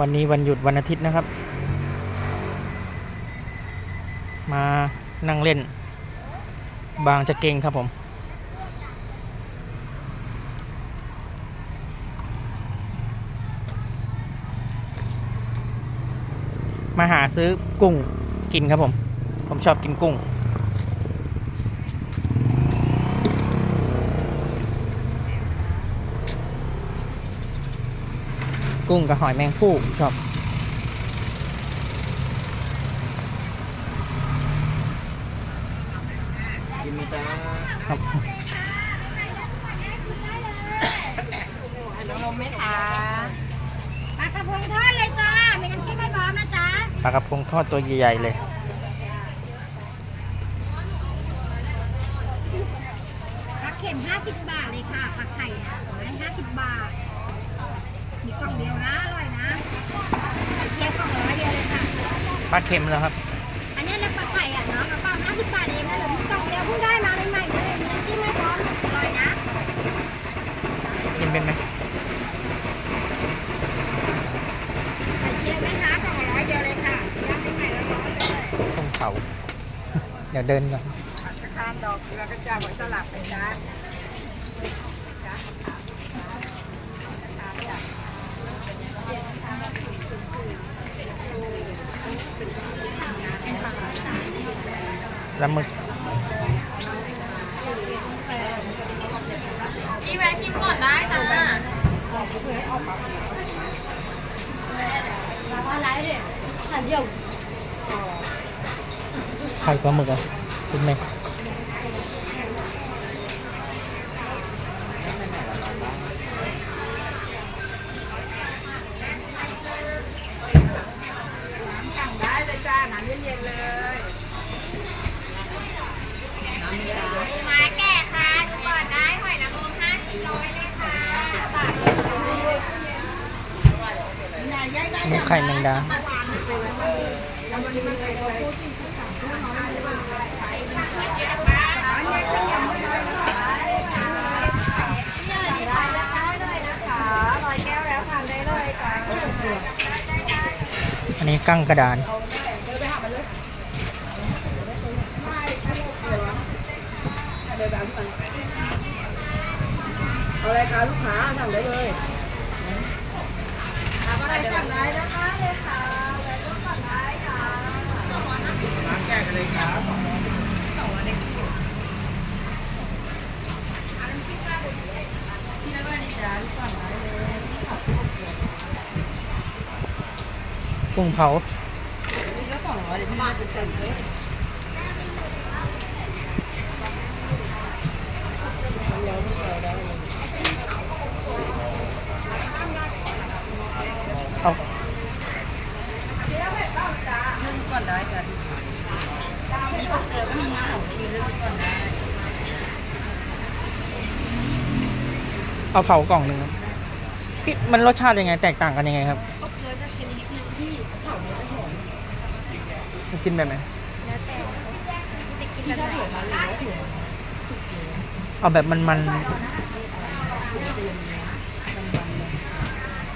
วันนี้วันหยุดวันอาทิตย์นะครับ มานั่งเล่น บางจะเก่งครับผม มาหาซื้อกุ้งกินครับผม ผมชอบกินกุ้ง กุ้งกับหอยแมงผู้ผมชอบกินไหมจ้าครับน้ำนมไหมคะปลากระพงทอดเลยจ้ามีน้ำจิ้มให้พร้อมนะจ๊ะปลากระพงทอดตัวใหญ่ๆเลย ปลาเข็ม 50 บาทเลยค่ะ ปลาไข่อะร้อย50 บาท มีกล่องเดียวนะ อร่อยนะเชียร์กล่องร้อยเดียวเลยค่ะ ปลาเค็มแล้วครับ อันนี้นะปลาไข่อะน้องกระเป๋า50บาทเองนะเหลือมีกล่องเดียวเพิ่งได้มาใหม่ๆเลยมีน้ำจิ้มให้พร้อมอร่อยนะกินเป็นไหมไข่เชียร์ไหมคะกล่องร้อยเดียวเลยค่ะย่างใหม่ๆร้อนๆเลยต้มเผาเดี๋ยวเดินก่อน กระทามดอกเกลือกระจาหอยสลับไปจ้า แล้วหมึก พี่แวะชิมก่อนได้จ้า ไข่ปลาหมึกอะคุณแม่ สั่งได้เลยจ้า น้ำเย็นๆเลย มาแก่ค่ะดูก่อนได้หอยนางรมห้ากิโลเลยค่ะ ห มูไข่แมงดาร้อยแก้วแล้วทานได้เลยจ้าอันนี้กั้งกระดานเอาอะไรคะลูกค้าสั่งได้เลย อะไรสั่งได้นะคะเลยค่ะอะไรก็สั่งได้ค่ะ ร้านแก้กันเลยครับ พี่แล้วก็นี่จ้าพี่ก่อนได้เลย กุ้งเผานี่ก็สองร้อยเดี๋ยวพี่มาเอาเอก็มีน้ำของกินเลือกก่อนได้เอาเผากล่องหนึ่งครับพี่มันรสชาติยังไง แตกต่างกันยังไงครับ อบเกลือจะเค็มนิดนึงพี่เผาเนี่ยจะหอม มัน กินแบบไหนพี่ชอบหัวมันหรือว่าหัวเอาแบบมันมัน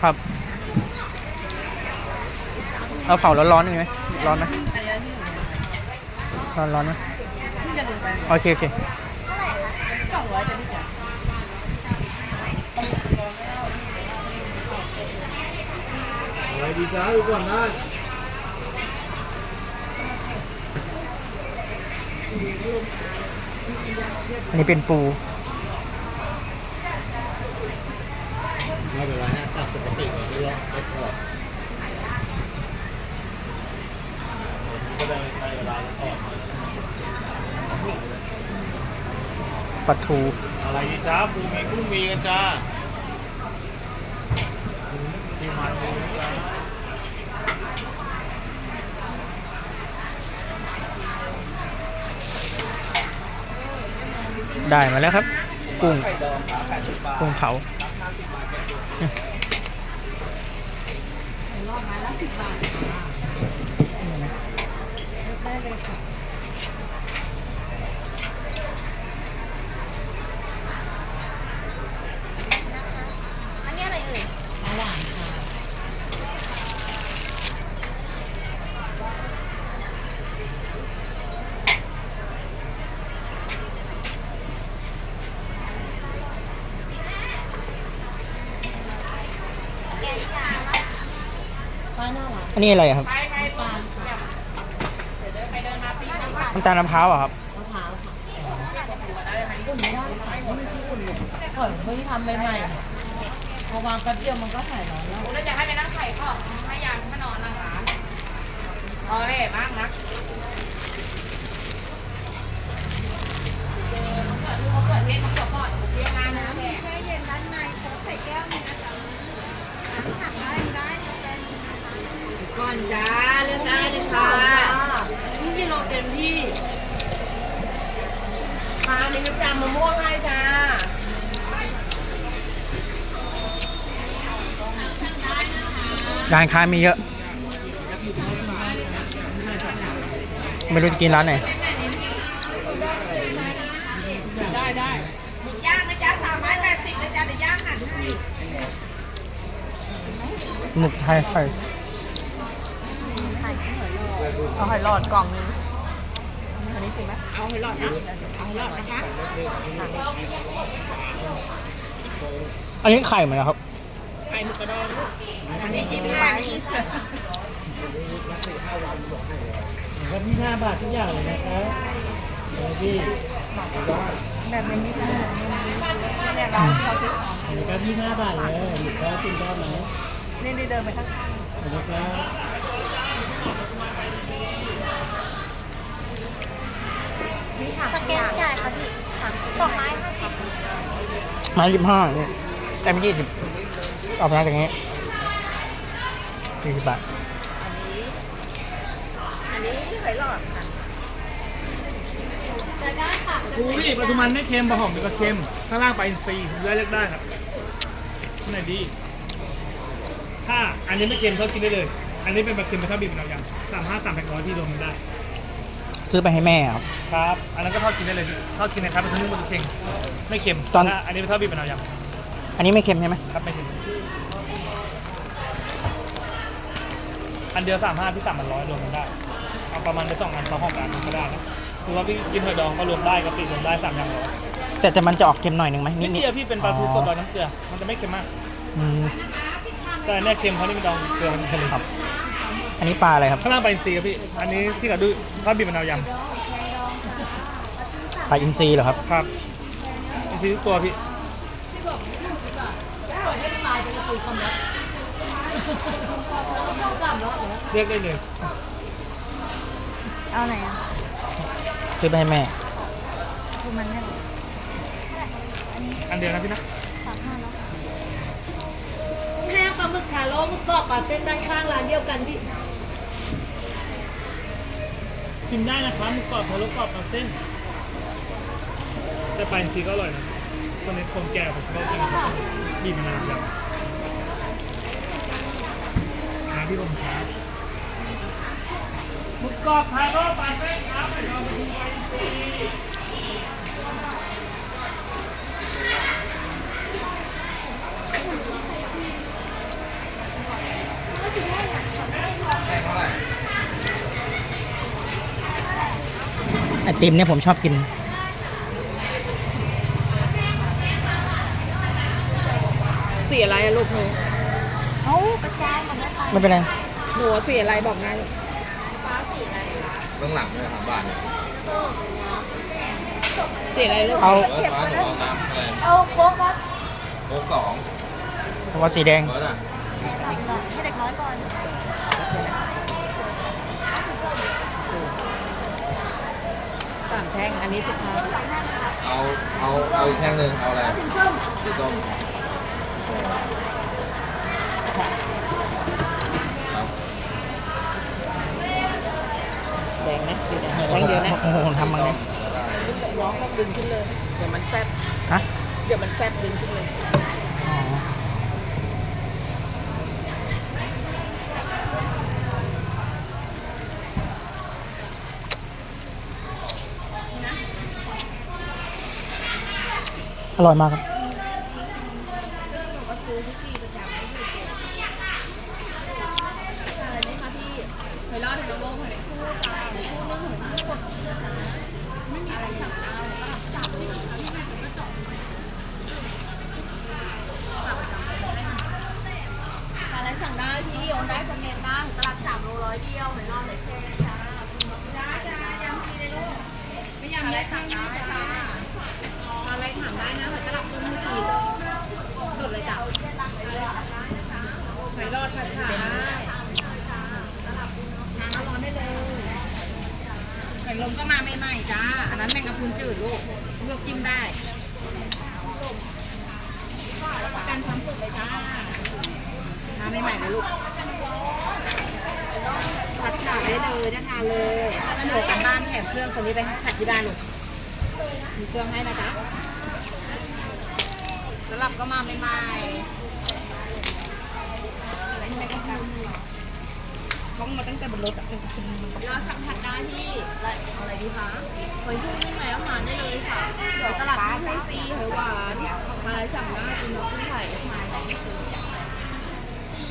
ครับ เอาเผาร้อนๆหน่อยไหมร้อนไหมร้อนร้อนไหมโอเคโอเคสองร้อยจะพี่จ๋าอะไรดีจ้าดูก่อนได้ อันนี้เป็นปูไม่เป็นไรนะตัดปกติก่อนที่เราไปทอดก็ได้ใช้เวลาทอดปลาทูอะไรดีจ้าปูมีกุ้งมีกันจ้าที่มันมีจ้า ได้มาแล้วครับ กุ้งกุ้งเผาได้เลยค่ะ ป้ายห นี่อะไรครับน้ำตาลค่ะน้ำตาลมะพร้าวเหรอะครับมะพร้าวค่ะอุ่นไม่ได้ค่ะไม่มีที่อุ่นเลยเปิดเพิ่งทำใหม่ๆพอวางแป๊บเดียวมันก็ใส่ร้อนแล้วเราจะให้ไปนั่งไข่ขอให้ยางมานอนหลังร้านพอเลยมากนะเขาเปิดเล่นเขาเปิดพอดเรียกงานนะแม่ แช่เย็นด้านในโค้กใส่แก้วนึงนะจ๊ะน้ำถังได้ได้ ก่อนจ้าเลือกได้เลยค่ะ นี่กิโลเต็มที่ปลามีน้ำจามะม่วงให้จ้า ร้านค้ามีเยอะ ไม่รู้จะกินร้านไหนได้ได้ย่างนะจ๊ะสามไม้แปดสิบนะจ๊ะเดี๋ยวย่างหั่นให้หมึกไทยไข่เอาหอยหลอดกล่องนึงอันนี้คือแม่เอาให้รอดนะเอาให้รอดนะคะ อันนี้ไข่เหมนกันครับ ข่หมึกกระดองลูกอันนี้กินอัได้นนี้ค่ะครับที่ห้าบาททุกอย่างเลยนะครับเออพี่แบบนี้ค่ะเนี่ยร้านเขาซื้อของอันนี้ครับที่ห้าบาทเลยหยิบแล้วกินได้ไหมนี่ได้เดินไปข้างอันนี้ครับสแกนจ่ายค่ะพี่สองไม้ห้าสิบไม้ยี่ห้านี่แต่ไม่ยี่สิบ ออกมาจากนี้ยี่สิบบาทอันนี้หอยหลอดค่ะครูพี่ปทุมมันไม่เค็มบะหอมมีกระเค็มข้างล่างไปลาอินทรีย์เลือกเลือกได้ครับข้างในดี ถ้าอันนี้ไม่เค็มเขากินได้เลย อันนี้เป็นปลาเค็มปลาท่าบีบเป็นเอายำสามห้าสามแพ็คร้อยที่รวมมันได้ ซื้อไปให้แม่ครับ ครับ อันนั้นก็ทอดกินได้เลยพี่ทอดกินนะครับเป็นทั้งนึ่งบนเค็งไม่เค็มตอน ถ้าอันนี้เป็นทอดบีบเป็นเอายอันนี้ไม่เค็มใช่ไหมำครับไม่เค็ม อันเดียวสามห้าที่สามพันร้อยรวมกันได้เอาประมาณไปสองอันต่อห้องกันก็ได้ครับหรือว่าพี่กินหอยดองก็รวมได้กะปิรวมได้สามอย่างร้อยแต่แต่มันจะออกเค็มหน่อยหนึ่งไหมนินิดดนิดเดียวพี่เป็นปลาทูสดลอยน้ำเกลือมันจะไม่เค็มมากอืมแต่อันเนี้ยเค็มเพราะนี่มันดองเกลือมันเค็มครับ อันนี้ปลาอะไรครับข้างล่างปลาอินทรีย์ครับพี่อันนี้ที่กับดูทอดบีบมะนาวยปลาอินทรีเหรอครับำครับอินทรีย์ทุกตัวพี่ เรียกได้เลยเอาไหนอะซื้อไปให้แม่ดูมันได้อันเดียวนะพี่นะแห้งปลาหมึกคาโร่หมึกกรอบปลาเส้นด้านข้างร้านเดียวกันพี่ชิมได้นะครับหมูกรอบพะโล้กรอบปลาเส้นแต่ปลาอินทรีย์ก็อร่อยนะคนนี้คนแก่ผมชอบกินบีบมะนาวยำนะ พี่ผมครับมูกรอบพะโลปลาเส้นครับไปลองไปดูปลาอินทรีย์ไอติมเนี่ยผมชอบกินสีอะไรอะลูกหนู เอ้ากระจายหมดแล้วค่ะไม่เป็นไรหนูสีอะไรบอกได้ลูกเบื้องหลังเนี่ยทางบ้านเนี่ยสีอะไรลูกเอาเออฟ้าหนูเอาน้ำอะไรเอาโค้กครับโค้กสองเพราะว่าสีแดงเบิร์ดอะให้เด็กน้อยก่อนสามแท่งอันนี้สิบห้าเอาเอาเอาอีกแท่งหนึ่งเอาอะไรถึงส้มสีส้มครับ แดงนะสีแดงแท่งเดียวนะโอ้โหทำมาไงร้องก็ดึงขึ้นเลย เดี๋ยวมันแฟบฮะเดี๋ยวมันแฟบดึงขึ้นเลยอ๋ออร่อยมากครับ เสั่งได้ที่โอนได้สแกนได้ตลาดสามโลร้อยเดียวหอยนอนเลยแค่จ้าจ้าจ้ายังมีในลูกไม่ยังมีสั่งได้จ้าอะไรถามได้นะหอยตลับตุ้มกี่สดเลยจ้ะหอยรอดผัดฉาได้น้ำร้อนได้เลยหอย ลมก็มาใหม่ๆจ้า อันนั้นแมงกะพรุนจืดลูกลวกจิ้มได้ประกันความสุขเลยจ้าน้ำใหม่ๆเลยลูกผัดฉาได้เลยได้ทานเลยหนูกลับบ้านแถมเครื่องตัวนี้ไปผัดที่บ้านลูกมีเครื่องให้นะจ๊ะสลับก็มาใหม่ๆต้องมาตั้งแต่บนรถอะรอสัมผัสได้ที่ อะไรอะไรดีคะหอยทุ่งนึ่งแล้วมาได้เลยค่ะเดี๋ยวตลาดน้ำให้ฟรีหอยหวานมาอะไรสั่งได้คุณน้องคุณไข่มาไหน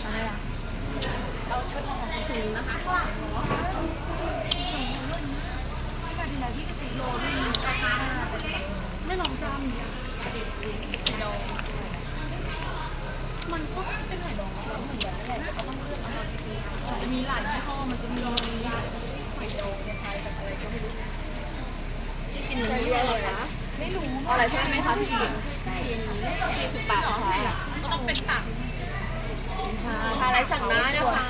อะไรอะถุงนะคะไม่ลองจำดองมันก็เป็นหอยดองเหมือนกันแหละแต่ก็ต้องเลือกเอามันจะมีหลายยี่ห้อมันจะมีหอยดองในไทย กับอะไรก็ไม่รู้กินเยอะเลยนะไม่รู้อะไรใช่ไหมคะพี่กินสี่สิบบาทค่ะก็ต้องเป็นตักทานอะไรสั่งได้นะคะ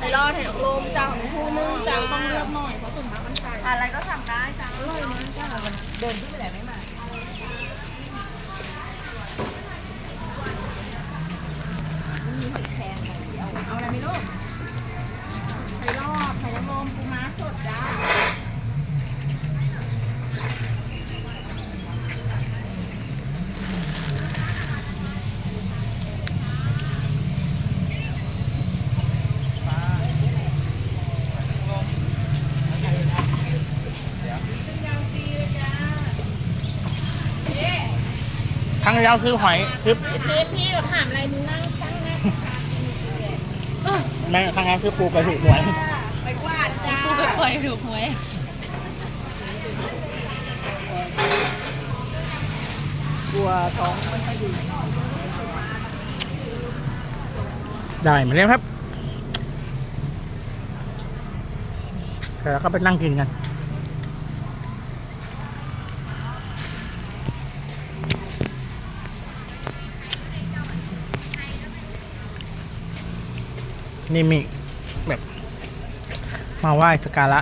ไอรอดเห็ดลมจ้าของผู้นึ่งจ้าต้องเลือกหน่อยเพราะส่วนมากมันไก่ทานอะไรก็สั่งได้จ้าอร่อยนะจ้าเดินที่ไหนไม่มามีหอยแครงเอาอะไรไม่รู้ไข่รอดไข่นางรมปูม สดจ้าครั้งที่แล้วซื้อหอยซื้อพี่พี่ก็ถามอะไรมึงนั่งฟังนะ แม่ครั้งที่แล้วซื้อปูไปถูกหวย อยถูกหวยกลัวท้องมันไม่ดีได้มาแล้วครับแล้วก็ไปนั่งกินกันนี่มีแบบ มาไหว้สการะ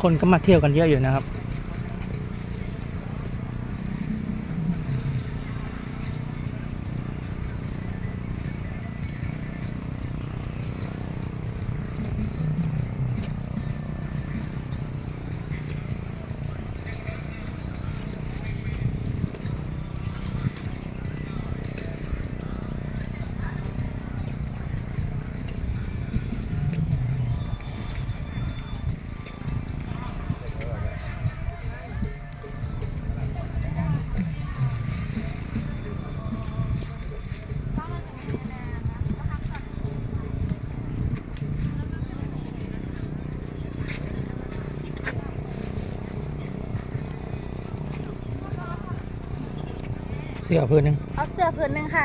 คนก็มาเที่ยวกันเยอะอยู่นะครับ เสื้อพื้นหนึงเอาเสื้อผืนหนึ่งค่ะ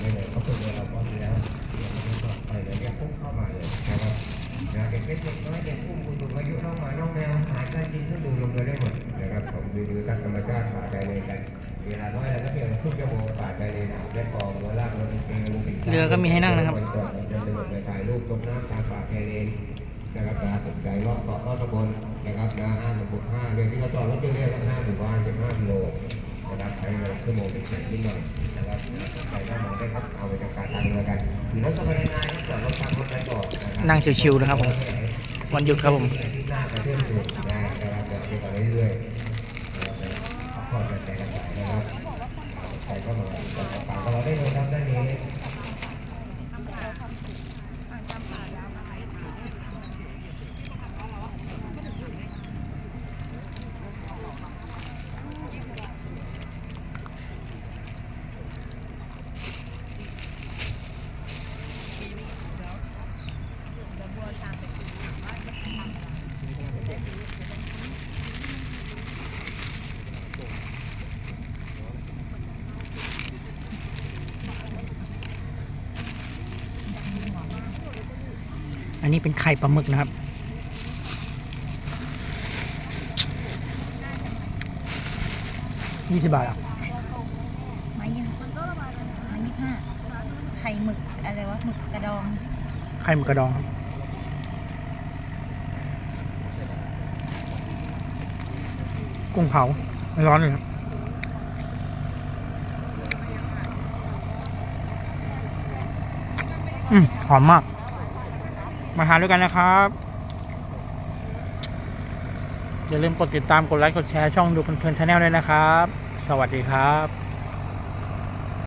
ได้เลยเขาเป็นเวลาพร้อมแล้วเดี๋ยวมัก็ไปเลยเรียกปุ๊บเข้ามาเลยนะครับนะเด็กเล็กเด็กน้อยเด็กผู้สูงอายุน้องหมาน้องแมวหาการกินขึ้นดูลงไปได้หมดนะครับผมดูดูตามธรรมชาติป่าใจเลยกันเวลาน้อยเราก็เพียงครึ่งชั่วโมงป่าใจเลยนะได้พองหัวลากเราเป็นเรือเรือก็มีให้นั่งนะครับจะเดินไปถ่ายรูปตรงน้ำตามป่าใจเลยนะครับการสนใจรอบเกาะรอบตำบลนะครับนะห้าหมู่ห้าเรือที่เราจอดรถเรื่อยๆห้าหมู่บ้านเป็นห้ากิโล นะครับใช้เวลาชั่วโมงเป็นแสนนิดหน่อยนะครับใครก็มองได้ครับเอาไปทำการทางเรือกันขี่รถเข้าไปในงานครับจอดรถตามรถไปก่อนนะครับนั่งชิวๆนะครับผมวันหยุดครับผมที่หน้าประเทศอยู่นะครับเดี๋ยวไปต่อเรื่อยๆนะครับพักผ่อนกันใจกันไปนะครับใครก็มาติดต่อกับเราได้เลยครับด้านนี้ อัน นี้เป็นไข่ปลาหมึกนะครับ ยี่สิบบาทอะไม้ยังไม้ยี่ห้าไข่หมึกอะไรวะหมึกกระดอง ไข่หมึกกระดองครับกุ้งเผาร้อนเลยครับอืมหอมมาก มาทานด้วยกันนะครับอย่าลืมกดติดตามกดไลค์กดแชร์ช่องดูเพลินๆชาแนลด้วยนะครับ สวัสดีครับ